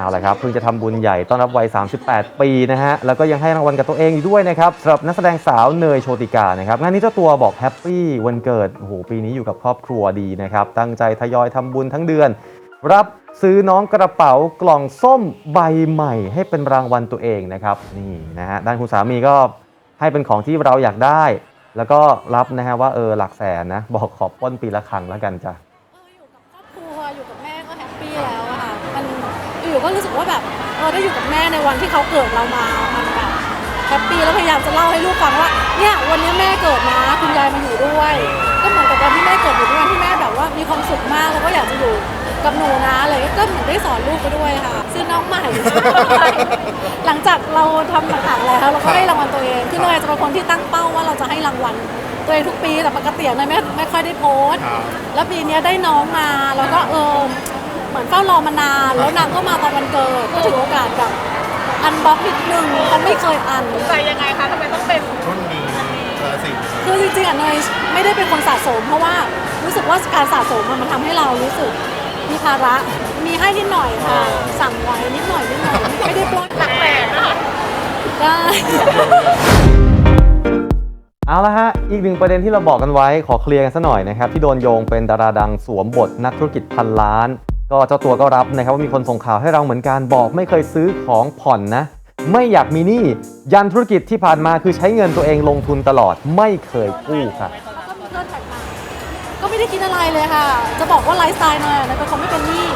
เอาละครับเพิ่งจะทำบุญใหญ่ต้อนรับวัย 38 ปีนะฮะ แล้วก็ยังให้รางวัลกับตัวเองอีกด้วยนะครับสำหรับนักแสดงสาวเนยโชติกานะครับงานนี้เจ้าตัวบอกแฮปปี้วันเกิดโอ้โหปีนี้อยู่กับครอบครัวดีนะครับ ตั้งใจทยอยทำบุญทั้งเดือน รับซื้อน้องกระเป๋ากล่องส้มใบใหม่ ให้เป็นรางวัลตัวเองนะครับนี่นะฮะด้านคุณสามีก็ให้เป็นของที่เราอยากได้ แล้วก็รับนะฮะว่าเออหลักแสนนะบอกขอปล้นปีละครั้งแล้วกันจ้ะอยู่กับครอบครัวอยู่กับแม่ก็แฮปปี้แล้ว อยู่ๆก็รู้สึกว่าแบบเออได้อยู่กับแม่ในวันที่เขาเกิดเรามามันแบบแฮปปี้แล้วพยายามจะเล่าให้ลูกฟังว่าเนี่ยวันนี้แม่เกิดนะคุณยายมาอยู่ด้วย ก็เหมือนกับวันที่แม่เกิดอยู่ด้วยวันที่แม่แบบว่ามีความสุขมากแล้วก็อยากจะอยู่กับหนูนะอะไรอย่างเงี้ยก็เหมือนได้สอนลูกไปด้วยค่ะ ซื้อน้องใหม่ หลังจากเราทำต่างๆแล้วเราก็ให้รางวัลตัวเองคือเนยจะเป็นคนที่ตั้งเป้าว่าเราจะให้รางวัลตัวเองทุกปีแต่ปกติเนยไม่ไม่ค่อยได้โพสต์ แล้วปีเนี้ยได้น้องมาแล้วก็เออ เหมือนเฝ้ารอมานาน แล้วนางก็มาตอนวันเกิด ก็ถือโอกาสแบบอันบล็อกนิดนึงเขาะไม่เคยอัน ใจยังไงคะทำไมต้องเป็นรุ่นนี้เออสิ่งคือจริงๆอะเนยไม่ได้เป็นคนสะสม เพราะว่ารู้สึกว่าการสะสมอะมันทำให้เรารู้สึกมีภาระมีให้นิดหน่อยค่ะ สั่งไว้นิดหน่อยนิดหน่อยไม่ได้ปล้นหลักแสนนะคะได้ เอาละฮะ อีกหนึ่งประเด็นที่เราบอกกันไว้ขอเคลียร์กันสัหน่อยนะครับ ที่โดนโยงเป็นดาราดังสวมบทนักธุรกิจพันล้าน ก็เจ้าตัวก็รับนะครับว่ามีคนส่งข่าวให้เราเหมือนกันบอกไม่เคยซื้อของผ่อนนะ ไม่อยากมีหนี้ยันธุรกิจที่ผ่านมาคือใช้เงินตัวเองลงทุนตลอดไม่เคยกู้ครับแล้วก็มีเพื่อนแท็กมาก็ไม่ได้กินอะไรเลยค่ะ จะบอกว่าไลฟ์สไตล์เนยอะเนยเป็นคนไม่เป็นหนี้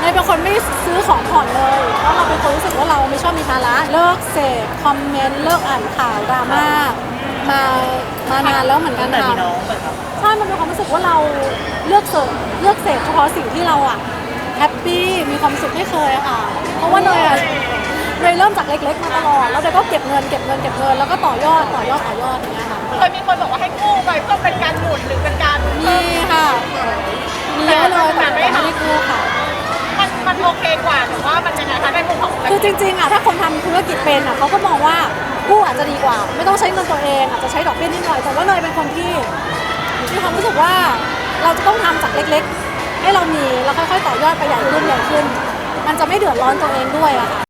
เนยเป็นคนไม่ซื้อของผ่อนเลยเพราะเราเป็นคนรู้สึกว่าเราไม่ชอบมีภาระเลิกเสพคอมเมนต์เลิกอ่านข่าวดราม่ามา มานานแล้วเหมือนกันแต่ค่ะมีน้องแบบใช่ มันเป็นความรู้สึกว่าเราเลือกเสพเลือกเสพเฉพาะสิ่งที่เราอะแฮปปี้มีความสุขไม่เคยอะค่ะ เพราะว่าเนยอะเนยเริ่มจากเล็กๆมาตลอดแล้วเนยก็เก็บเงินเก็บเงินเก็บเงินแล้วก็ต่อยอดต่อยอดต่อยอดอย่างเงี้ยค่ะเคยมีคนบอกว่าให้กู้ไปเพื่อเป็นการหมุนหรือเป็นการมีค่ะมีเยอะเลยแต่ไม่ได้กู้ค่ะ มันมันโอเคกว่าหรือว่ามันยังไงคะในมุมของคือจริงๆอะถ้าคนทำธุรกิจเป็นอะเขาก็มองว่ากู้อาจจะดีกว่า ไม่ต้องใช้เงินตัวเองอาจจะใช้ดอกเบี้ยนิดหน่อยแต่ว่าเนยเป็นคนที่มีความรู้สึ กว่าเราจะต้องทำจากเล็กๆ ให้เรามีแล้วค่อยๆต่อยอดไปใหญ่ขึ้นใหญ่ขึ้น มันจะไม่เดือดร้อนตัวเองด้วยอะค่ะ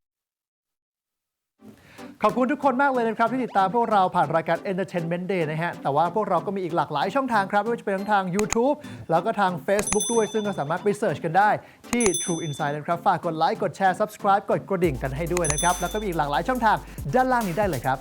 ขอบคุณทุกคนมากเลยนะครับ ที่ติดตามพวกเราผ่านรายการ Entertainment Day นะฮะ แต่ว่าพวกเราก็มีอีกหลากหลายช่องทางครับ ไม่ว่าจะเป็นทั้งทาง YouTube แล้วก็ทาง Facebook ด้วย ซึ่งก็สามารถไปเสิร์ชกันได้ที่ True Insight นะครับ ฝากกดไลค์กดแชร์ Subscribe กดกระดิ่งกันให้ด้วยนะครับ แล้วก็มีอีกหลากหลายช่องทางด้านล่างนี้ได้เลยครับ